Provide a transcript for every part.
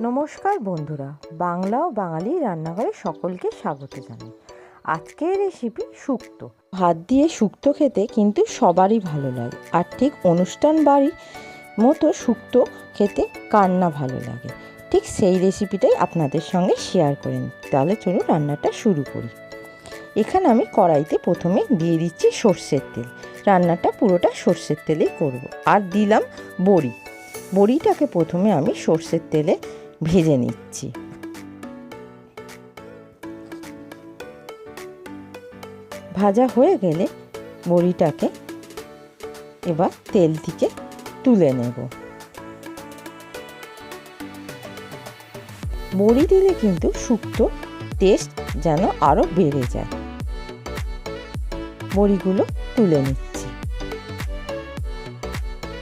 নমস্কার বন্ধুরা, বাংলা ও বাঙালি রান্নাঘরে সকলকে স্বাগত জানাই। আজকের রেসিপি শুক্তো। ভাত দিয়ে শুক্তো খেতে কিন্তু সবারই ভালো লাগে, আর ঠিক অনুষ্ঠান বাড়ি মতো শুক্তো খেতে কার না ভালো লাগে। ঠিক সেই রেসিপিটাই আপনাদের সঙ্গে শেয়ার করে নিই। তাহলে চলুন রান্নাটা শুরু করি। এখানে আমি কড়াইতে প্রথমে দিয়ে দিচ্ছি সর্ষের তেল। রান্নাটা পুরোটা সর্ষের তেলেই করব। আর দিলাম বড়ি। বড়িটাকে প্রথমে আমি সর্ষের তেলে ভেজে নিচ্ছি। ভাজা হয়ে গেলে বড়িটাকে এবার তেল থেকে তুলে নেব। বড়ি দিলে কিন্তু শুক্তো টেস্ট যেন আরও বেড়ে যায়। বড়িগুলো তুলে নিচ্ছি।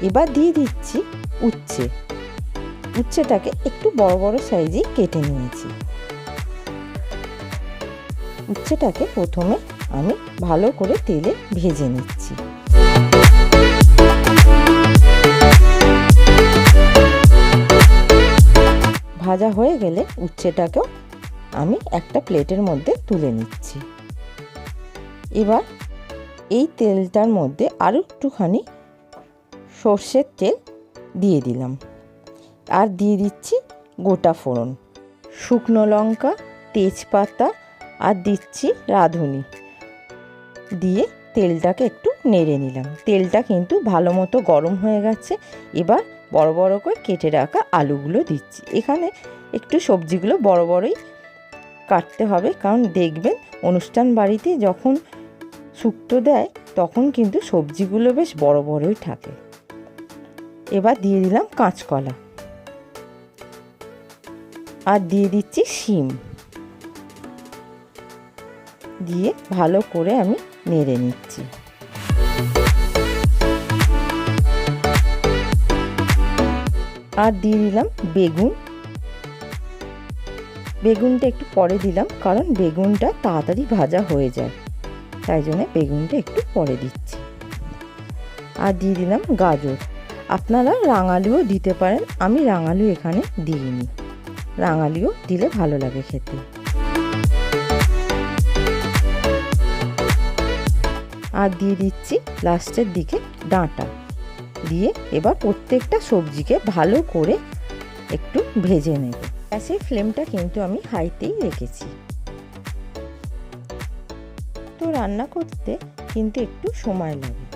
এবার দিয়ে দিচ্ছি উচ্ছে। উচ্ছেটাকে একটু বড় বড় সাইজেই কেটে নিয়েছি। উচ্ছেটাকে প্রথমে আমি ভালো করে তেলে ভেজে নিচ্ছি। ভাজা হয়ে গেলে উচ্ছেটাকেও আমি একটা প্লেটের মধ্যে তুলে নিচ্ছি। এবার এই তেলটার মধ্যে আরও একটুখানি সর্ষের তেল দিয়ে দিলাম। আর দিয়ে দিচ্ছি গোটা ফোড়ন। শুকনো লঙ্কা, তেজপাতা আর দিচ্ছি রাঁধুনি। দিয়ে তেলটাকে একটু নেড়ে নিলাম। তেলটা কিন্তু ভালো মতো গরম হয়ে গেছে। এবার বড় বড় করে কেটে রাখা আলুগুলো দিচ্ছি। এখানে একটু সবজিগুলো বড় বড়ই কাটতে হবে, কারণ দেখবেন অনুষ্ঠান বাড়িতে যখন শুক্তো দেয়, তখন কিন্তু সবজিগুলো বেশ বড় বড়ই থাকে। এবার দিয়ে দিলাম কাঁচকলা। আর দিয়ে দিচ্ছি শিম। দিয়ে ভালো করে আমি নেড়ে নিচ্ছি। আর দিয়ে দিলাম বেগুন। বেগুনটা একটু পরে দিলাম, কারণ বেগুনটা তাড়াতাড়ি ভাজা হয়ে যায়। তাই জন্য বেগুনটা একটু পরে দিচ্ছি। আর দিয়ে দিলাম গাজর। আপনারা রাঙালুও দিতে পারেন, আমি রাঙালু এখানে দিইনি। রাঙালিও দিলে ভালো লাগে খেতে। আর দিয়ে দিচ্ছি লাস্টের দিকে ডাঁটা। দিয়ে এবার প্রত্যেকটা সবজিকে ভালো করে একটু ভেজে নেব। গ্যাসের ফ্লেমটা কিন্তু আমি হাইতেই রেখেছি। তো রান্না করতে কিন্তু একটু সময় লাগে।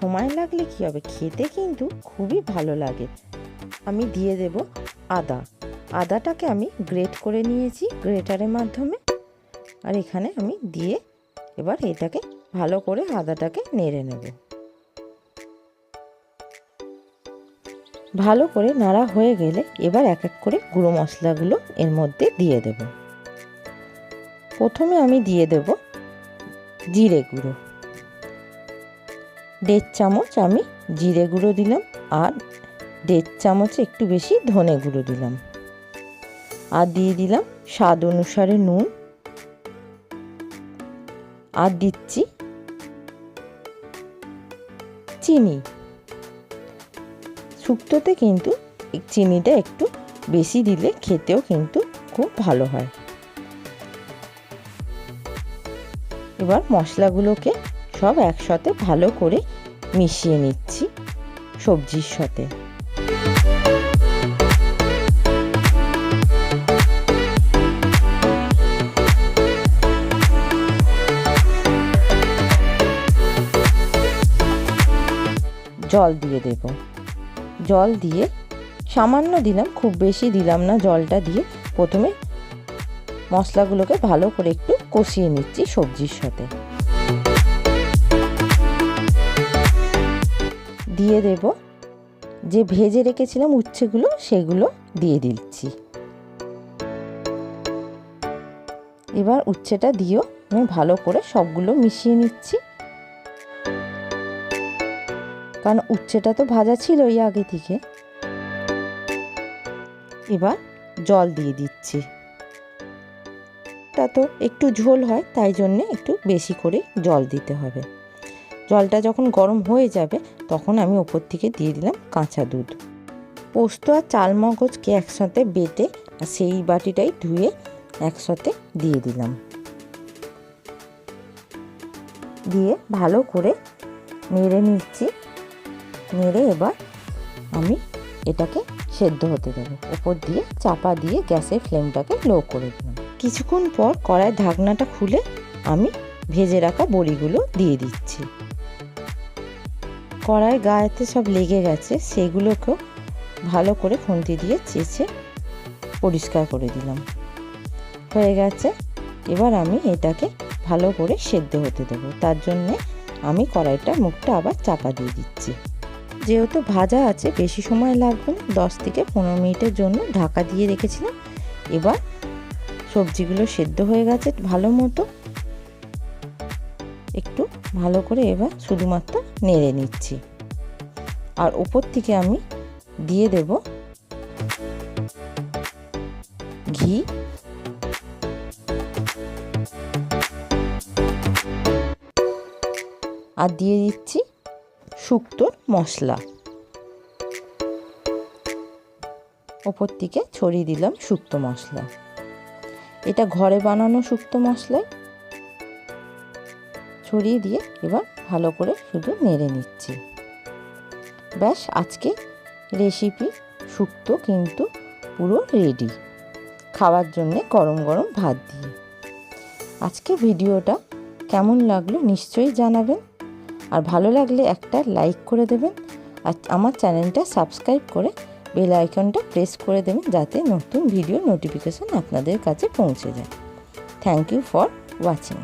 সময় লাগলে কি হবে? খেতে কিন্তু খুবই ভালো লাগে। আমি দিয়ে দেব আদা। আদাটাকে আমি গ্রেট করে নিয়েছি, গ্রেটারের মাধ্যমে। আর এখানে আমি দিয়ে এবার এটাকে ভালো করে আদাটাকে নেড়ে নেব। ভালো করে নাড়া হয়ে গেলে এবার এক এক করে গুঁড়ো মশলাগুলো এর মধ্যে দিয়ে দেব। প্রথমে আমি দিয়ে দেব জিরে গুঁড়ো। দেড় চামচ আমি জিরে গুঁড়ো দিলাম আর দেড় চামচ একটু বেশি ধনে গুঁড়ো দিলাম। আর দিয়ে দিলাম স্বাদ অনুসারে নুন। আর দিচ্ছি চিনি। শুক্তোতে কিন্তু চিনিটা একটু বেশি দিলে খেতেও কিন্তু খুব ভালো হয়। এবার মশলাগুলোকে সব একসাথে ভালো করে মিশিয়ে নিচ্ছি সবজির সাথে। জল দিয়ে দেব। জল দিয়ে সামান্য দিলাম, খুব বেশি দিলাম না জলটা দিয়ে। প্রথমে মশলাগুলোকে ভালো করে একটু কষিয়ে নিচ্ছি সবজির সাথে। দিয়ে দেব যে ভেজে রেখেছিলাম উচ্ছেগুলো, সেগুলো দিয়ে দিচ্ছি। এবার উচ্ছেটা দিয়েও আমি ভালো করে সবগুলো মিশিয়ে নিচ্ছি। কারণ উচ্ছেটা তো ভাজা ছিল ছিলই আগে থেকে। এবার জল দিয়ে দিচ্ছি। তা তো একটু ঝোল হয়, তাই জন্যে একটু বেশি করে জল দিতে হবে। জলটা যখন গরম হয়ে যাবে, তখন আমি ওপর থেকে দিয়ে দিলাম কাঁচা দুধ। পোস্ত আর চাল মগজকে একসাথে বেটে আর সেই বাটিটাই ধুয়ে একসাথে দিয়ে দিলাম। দিয়ে ভালো করে নেড়ে নিচ্ছি। নেড়ে এবার আমি এটাকে সেদ্ধ হতে দেবো। ওপর দিয়ে চাপা দিয়ে গ্যাসের ফ্লেমটাকে লো করে দিলাম। কিছুক্ষণ পর কড়াই ঢাকনাটা খুলে আমি ভেজে রাখা বড়িগুলো দিয়ে দিচ্ছি। কড়াই গায়েতে সব লেগে গেছে, সেগুলোকেও ভালো করে খুন্তি দিয়ে চেঁচে পরিষ্কার করে দিলাম। হয়ে গেছে। এবার আমি এটাকে ভালো করে সেদ্ধ হতে দেবো। তার জন্যে আমি কড়াইটার মুখটা আবার চাপা দিয়ে দিচ্ছি। যেহেতু ভাজা আছে, বেশি সময় লাগবে না। দশ থেকে পনেরো মিনিটের জন্য ঢাকা দিয়ে রেখেছিলাম। এবার সবজিগুলো সেদ্ধ হয়ে গেছে ভালো মতো। একটু ভালো করে এবার শুধুমাত্র নেড়ে নিচ্ছি। আর ওপর থেকে আমি দিয়ে দেব ঘি। আর দিয়ে দিচ্ছি শুক্তোর মশলা। ওপর থেকে ছড়িয়ে দিলাম শুক্তো মশলা। এটা ঘরে বানানো শুক্তো মশলাই ছড়িয়ে দিয়ে এবার ভালো করে শুধু নেড়ে নিচ্ছি। ব্যাস, আজকে রেসিপি শুক্তো কিন্তু পুরো রেডি খাওয়ার জন্যে গরম গরম ভাত দিয়ে। আজকে ভিডিওটা কেমন লাগল নিশ্চয়ই জানাবেন। আর ভালো লাগলে একটা লাইক করে দেবেন আর আমার চ্যানেলটা সাবস্ক্রাইব করে বেল আইকনটা প্রেস করে দেবেন যাতে নতুন ভিডিও নোটিফিকেশান আপনাদের কাছে পৌঁছে যায়। Thank you for watching